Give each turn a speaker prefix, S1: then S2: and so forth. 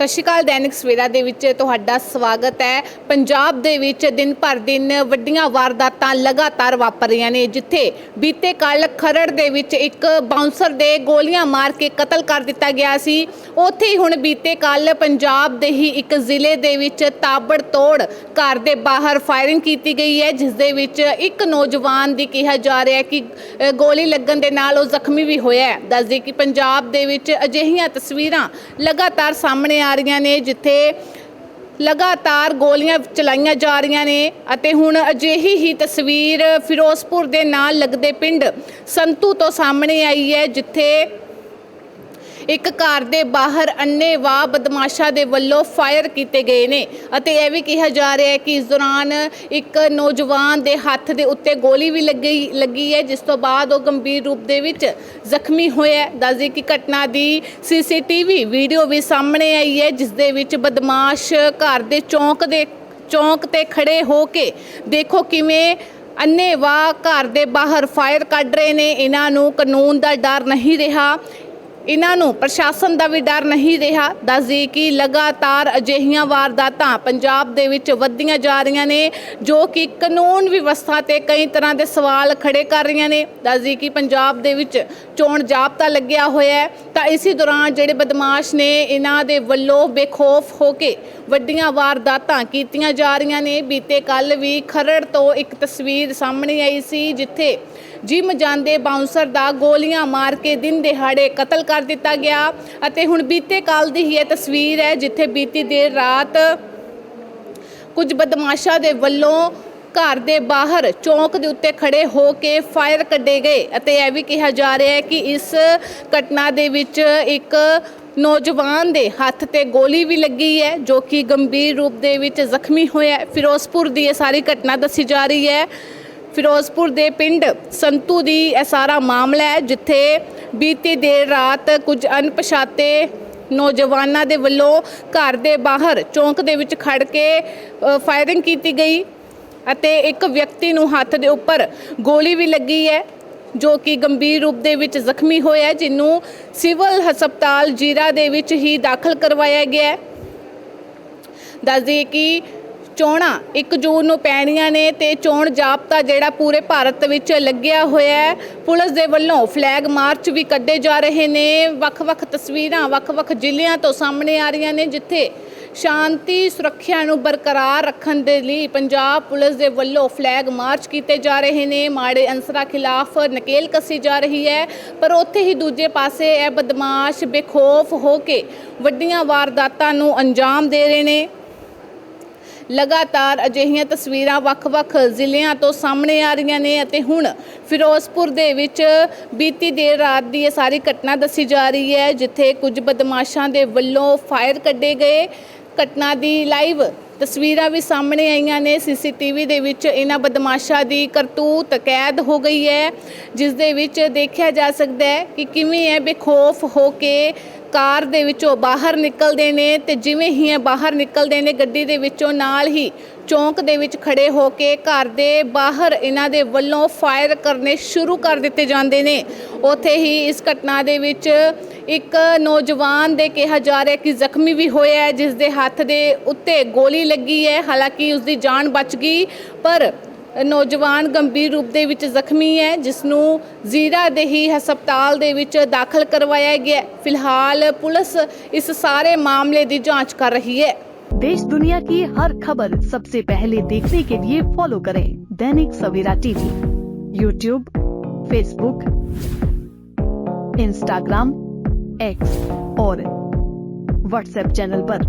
S1: ਸਤਿ ਸ਼੍ਰੀ ਅਕਾਲ, ਦੈਨਿਕ ਸਵੇਰਾ ਦੇ ਵਿੱਚ ਤੁਹਾਡਾ ਸਵਾਗਤ ਹੈ। ਪੰਜਾਬ ਦੇ ਵਿੱਚ ਦਿਨ ਭਰ ਦਿਨ ਵੱਡੀਆਂ ਵਾਰਦਾਤਾਂ ਲਗਾਤਾਰ ਵਾਪਰ ਰਹੀਆਂ ਨੇ, ਜਿੱਥੇ ਬੀਤੇ ਕੱਲ ਖਰੜ ਦੇ ਵਿੱਚ ਇੱਕ ਬਾਉਂਸਰ ਦੇ ਗੋਲੀਆਂ ਮਾਰ ਕੇ ਕਤਲ ਕਰ ਦਿੱਤਾ ਗਿਆ ਸੀ। ਉੱਥੇ ਹੀ ਹੁਣ ਬੀਤੇ ਕੱਲ ਪੰਜਾਬ ਦੇ ਹੀ ਇੱਕ ਜ਼ਿਲ੍ਹੇ ਦੇ ਵਿੱਚ ਤਾਬੜ ਤੋੜ ਘਰ ਦੇ ਬਾਹਰ ਫਾਇਰਿੰਗ ਕੀਤੀ ਗਈ ਹੈ, ਜਿਸ ਦੇ ਵਿੱਚ ਇੱਕ ਨੌਜਵਾਨ ਦੀ ਕਿਹਾ ਜਾ ਰਿਹਾ ਕਿ ਗੋਲੀ ਲੱਗਣ ਦੇ ਨਾਲ ਉਹ ਜ਼ਖਮੀ ਵੀ ਹੋਇਆ ਹੈ। ਦੱਸਦੇ ਕਿ ਪੰਜਾਬ ਦੇ ਵਿੱਚ ਅਜਿਹੀਆਂ ਤਸਵੀਰਾਂ ਲਗਾਤਾਰ ਸਾਹਮਣੇ ਆ ਰਹੀਆਂ ਨੇ, ਜਿੱਥੇ ਲਗਾਤਾਰ ਗੋਲੀਆਂ ਚਲਾਈਆਂ ਜਾ ਰਹੀਆਂ ਨੇ ਅਤੇ ਹੁਣ ਅਜਿਹੀ ਹੀ ਤਸਵੀਰ ਫਿਰੋਜ਼ਪੁਰ ਦੇ ਨਾਲ ਲੱਗਦੇ ਪਿੰਡ ਸੰਤੂ ਤੋਂ ਸਾਹਮਣੇ ਆਈ ਹੈ, ਜਿੱਥੇ ਇੱਕ ਘਰ ਦੇ ਬਾਹਰ ਅੰਨੇਵਾਹ ਬਦਮਾਸ਼ਾਂ ਦੇ ਵੱਲੋਂ ਫਾਇਰ ਕੀਤੇ ਗਏ ਨੇ ਅਤੇ ਇਹ ਵੀ ਕਿਹਾ ਜਾ ਰਿਹਾ ਹੈ ਕਿ ਇਸ ਦੌਰਾਨ ਇੱਕ ਨੌਜਵਾਨ ਦੇ ਹੱਥ ਦੇ ਉੱਤੇ ਗੋਲੀ ਵੀ ਲੱਗੀ ਲੱਗੀ ਹੈ, ਜਿਸ ਤੋਂ ਬਾਅਦ ਉਹ ਗੰਭੀਰ ਰੂਪ ਦੇ ਵਿੱਚ ਜ਼ਖਮੀ ਹੋਇਆ ਹੈ। ਦੱਸਦੇ ਕਿ ਘਟਨਾ ਦੀ ਸੀਸੀਟੀਵੀ ਵੀਡੀਓ ਵੀ ਸਾਹਮਣੇ ਆਈ ਹੈ, ਜਿਸ ਦੇ ਵਿੱਚ ਬਦਮਾਸ਼ ਘਰ ਦੇ ਚੌਂਕ ਦੇ, ਚੌਂਕ ਤੇ ਖੜੇ ਹੋ ਕੇ ਦੇਖੋ ਕਿਵੇਂ ਅੰਨੇਵਾਹ ਘਰ ਦੇ ਬਾਹਰ ਫਾਇਰ ਕੱਢ ਰਹੇ ਨੇ ਇਹਨਾਂ ਨੂੰ ਕਾਨੂੰਨ ਦਾ ਡਰ ਨਹੀਂ ਰਿਹਾ ਇਹਨਾਂ ਨੂੰ ਪ੍ਰਸ਼ਾਸਨ ਦਾ ਵੀ ਡਰ ਨਹੀਂ ਰਿਹਾ। ਦੱਸਦੀ ਕਿ ਲਗਾਤਾਰ ਅਜਿਹੀਆਂ ਵਾਰਦਾਤਾਂ ਪੰਜਾਬ ਦੇ ਵਿੱਚ ਵੱਧਦੀਆਂ ਜਾ ਰਹੀਆਂ ਨੇ, ਜੋ ਕਿ ਕਾਨੂੰਨ ਵਿਵਸਥਾ ਤੇ ਕਈ ਤਰ੍ਹਾਂ ਦੇ ਸਵਾਲ ਖੜੇ ਕਰ ਰਹੀਆਂ ਨੇ। ਦੱਸਦੀ ਕਿ ਪੰਜਾਬ ਦੇ ਵਿੱਚ ਚੋਣ ਜਾਬਤਾ ਲੱਗਿਆ ਹੋਇਆ ਹੈ। ਤਾਂ ਇਸੇ ਦੌਰਾਨ ਜਿਹੜੇ ਬਦਮਾਸ਼ ਨੇ, ਇਹਨਾਂ ਦੇ ਵੱਲੋਂ ਬੇਖੌਫ ਹੋ ਕੇ ਵੱਡੀਆਂ ਵਾਰਦਾਤਾਂ ਕੀਤੀਆਂ ਜਾ ਰਹੀਆਂ ਨੇ। ਬੀਤੇ ਕੱਲ ਵੀ ਖਰੜ ਤੋਂ ਇੱਕ ਤਸਵੀਰ ਸਾਹਮਣੇ ਆਈ ਸੀ, ਜਿੱਥੇ ਜਿਮ ਜਾਂਦੇ ਬਾਉਂਸਰ ਦਾ ਗੋਲੀਆਂ ਮਾਰ ਕੇ ਦਿਨ ਦਿਹਾੜੇ ਕਤਲ ਕਰ ਦਿੱਤਾ ਗਿਆ ਅਤੇ ਹੁਣ ਬੀਤੇ ਕੱਲ ਦੀ ਹੀ ਇਹ ਤਸਵੀਰ ਹੈ ਜਿੱਥੇ ਬੀਤੀ ਦੇਰ ਰਾਤ ਕੁਝ ਬਦਮਾਸ਼ਾਂ ਦੇ ਵੱਲੋਂ ਘਰ ਦੇ ਬਾਹਰ ਚੌਂਕ ਦੇ ਉੱਤੇ ਖੜੇ ਹੋ ਕੇ ਫਾਇਰ ਕੱਢੇ ਗਏ ਅਤੇ ਇਹ ਵੀ ਕਿਹਾ ਜਾ ਰਿਹਾ ਹੈ ਕਿ ਇਸ ਘਟਨਾ ਦੇ ਵਿੱਚ ਇੱਕ ਨੌਜਵਾਨ ਦੇ ਹੱਥ ਤੇ ਗੋਲੀ ਵੀ ਲੱਗੀ ਹੈ, ਜੋ ਕਿ ਗੰਭੀਰ ਰੂਪ ਦੇ ਵਿੱਚ ਜ਼ਖਮੀ ਹੋਇਆ ਫਿਰੋਜ਼ਪੁਰ ਦੀ ਇਹ ਸਾਰੀ ਘਟਨਾ ਦੱਸੀ ਜਾ ਰਹੀ ਹੈ। ਫਿਰੋਜ਼ਪੁਰ ਦੇ ਪਿੰਡ ਸੰਤੂ ਦੀ ਇਹ ਸਾਰਾ ਮਾਮਲਾ ਹੈ ਜਿੱਥੇ ਬੀਤੀ ਦੇਰ ਰਾਤ ਕੁਝ ਅਣਪਛਾਤੇ ਨੌਜਵਾਨਾਂ ਦੇ ਵੱਲੋਂ ਘਰ ਦੇ ਬਾਹਰ ਚੌਂਕ ਦੇ ਵਿੱਚ ਖੜ ਕੇ ਫਾਇਰਿੰਗ ਕੀਤੀ ਗਈ ਅਤੇ ਇੱਕ ਵਿਅਕਤੀ ਨੂੰ ਹੱਥ ਦੇ ਉੱਪਰ ਗੋਲੀ ਵੀ ਲੱਗੀ ਹੈ ਜੋ ਕਿ ਗੰਭੀਰ ਰੂਪ ਦੇ ਵਿੱਚ ਜ਼ਖਮੀ ਹੋਇਆ ਹੈ, ਜਿਹਨੂੰ ਸਿਵਲ ਹਸਪਤਾਲ ਜੀਰਾ ਦੇ ਵਿੱਚ ਹੀ ਦਾਖਲ ਕਰਵਾਇਆ ਗਿਆ ਹੈ। ਦੱਸ ਦਈਏ ਕਿ ਚੋਣਾਂ 1 ਜੂਨ ਨੂੰ ਪੈਣੀਆਂ ਨੇ ਤੇ ਚੋਣ ਜਾਬਤਾ ਜਿਹੜਾ ਪੂਰੇ ਭਾਰਤ ਵਿੱਚ ਲੱਗਿਆ ਹੋਇਆ ਹੈ। ਪੁਲਿਸ ਦੇ ਵੱਲੋਂ ਫਲੈਗ ਮਾਰਚ ਵੀ ਕੱਢੇ ਜਾ ਰਹੇ ਨੇ। ਵੱਖ-ਵੱਖ ਤਸਵੀਰਾਂ, ਵੱਖ-ਵੱਖ ਜ਼ਿਲ੍ਹਿਆਂ ਤੋਂ ਸਾਹਮਣੇ ਆ ਰਹੀਆਂ ਨੇ, ਜਿੱਥੇ ਸ਼ਾਂਤੀ, ਸੁਰੱਖਿਆ ਨੂੰ ਬਰਕਰਾਰ ਰੱਖਣ ਦੇ ਲਈ ਪੰਜਾਬ ਪੁਲਿਸ ਦੇ ਵੱਲੋਂ ਫਲੈਗ ਮਾਰਚ ਕੀਤੇ ਜਾ ਰਹੇ ਨੇ। ਮਾੜੇ ਅੰਸਰਾਂ ਖਿਲਾਫ ਨਕੇਲ ਕੱਸੀ ਜਾ ਰਹੀ ਹੈ, ਪਰ ਉੱਥੇ ਹੀ ਦੂਜੇ ਪਾਸੇ ਇਹ ਬਦਮਾਸ਼ ਬੇਖੌਫ ਹੋ ਕੇ ਵੱਡੀਆਂ ਵਾਰਦਾਤਾਂ ਨੂੰ ਅੰਜਾਮ ਦੇ ਰਹੇ ਨੇ। ਲਗਾਤਾਰ ਅਜਿਹੀਆਂ ਤਸਵੀਰਾਂ ਵੱਖ-ਵੱਖ ਜ਼ਿਲ੍ਹਿਆਂ ਤੋਂ ਸਾਹਮਣੇ ਆ ਰਹੀਆਂ ਨੇ ਅਤੇ ਹੁਣ ਫਿਰੋਜ਼ਪੁਰ ਦੇ ਵਿੱਚ ਬੀਤੀ ਦੇਰ ਰਾਤ ਦੀ ਇਹ ਸਾਰੀ ਘਟਨਾ ਦੱਸੀ ਜਾ ਰਹੀ ਹੈ, ਜਿੱਥੇ ਕੁਝ ਬਦਮਾਸ਼ਾਂ ਦੇ ਵੱਲੋਂ ਫਾਇਰ ਕੱਢੇ ਗਏ। ਘਟਨਾ ਦੀ ਲਾਈਵ ਤਸਵੀਰਾਂ ਵੀ ਸਾਹਮਣੇ ਆਈਆਂ ਨੇ। ਸੀਸੀਟੀਵੀ ਦੇ ਵਿੱਚ ਇਹਨਾਂ ਬਦਮਾਸ਼ਾਂ ਦੀ ਕਰਤੂਤ ਕੈਦ ਹੋ ਗਈ ਹੈ, ਜਿਸ ਦੇ ਵਿੱਚ ਦੇਖਿਆ ਜਾ ਸਕਦਾ ਹੈ ਕਿ ਕਿਵੇਂ ਇਹ ਬੇਖੌਫ ਹੋ ਕੇ ਕਾਰ ਦੇ ਵਿੱਚੋਂ ਬਾਹਰ ਨਿਕਲਦੇ ਨੇ ਤੇ ਜਿਵੇਂ ਹੀ ਇਹ ਬਾਹਰ ਨਿਕਲਦੇ ਨੇ, ਗੱਡੀ ਦੇ ਵਿੱਚੋਂ ਨਾਲ ਹੀ ਚੌਂਕ ਦੇ ਵਿੱਚ ਖੜੇ ਹੋ ਕੇ ਘਰ ਦੇ ਬਾਹਰ ਇਹਨਾਂ ਦੇ ਵੱਲੋਂ ਫਾਇਰ ਕਰਨੇ ਸ਼ੁਰੂ ਕਰ ਦਿੱਤੇ ਜਾਂਦੇ ਨੇ। ਉੱਥੇ ਹੀ ਇਸ ਘਟਨਾ ਦੇ ਵਿੱਚ ਇੱਕ ਨੌਜਵਾਨ ਦੇ ਕਿਹਾ ਜਾ ਰਿਹਾ ਕਿ ਜ਼ਖਮੀ ਵੀ ਹੋਇਆ ਹੈ, ਜਿਸ ਦੇ ਹੱਥ ਦੇ ਉੱਤੇ ਗੋਲੀ ਲੱਗੀ ਹੈ। ਹਾਲਾਂਕਿ ਉਸ ਦੀ ਜਾਨ ਬਚ ਗਈ, ਪਰ ਨੌਜਵਾਨ ਗੰਭੀਰ ਰੂਪ ਦੇ ਵਿੱਚ ਜ਼ਖਮੀ ਹੈ ਜਿਸ ਨੂੰ ਜ਼ੀਰਾ ਦੇ ਹੀ ਹਸਪਤਾਲ ਦੇ ਵਿੱਚ ਦਾਖਲ ਕਰਵਾਇਆ ਗਿਆ ਹੈ। ਫਿਲਹਾਲ ਪੁਲਿਸ ਇਸ ਸਾਰੇ ਮਾਮਲੇ ਦੀ ਜਾਂਚ ਕਰ ਰਹੀ ਹੈ
S2: देश दुनिया की हर खबर सबसे पहले देखने के लिए फॉलो करें Dainik Savera TV YouTube Facebook Instagram X और व्हाट्सएप चैनल पर।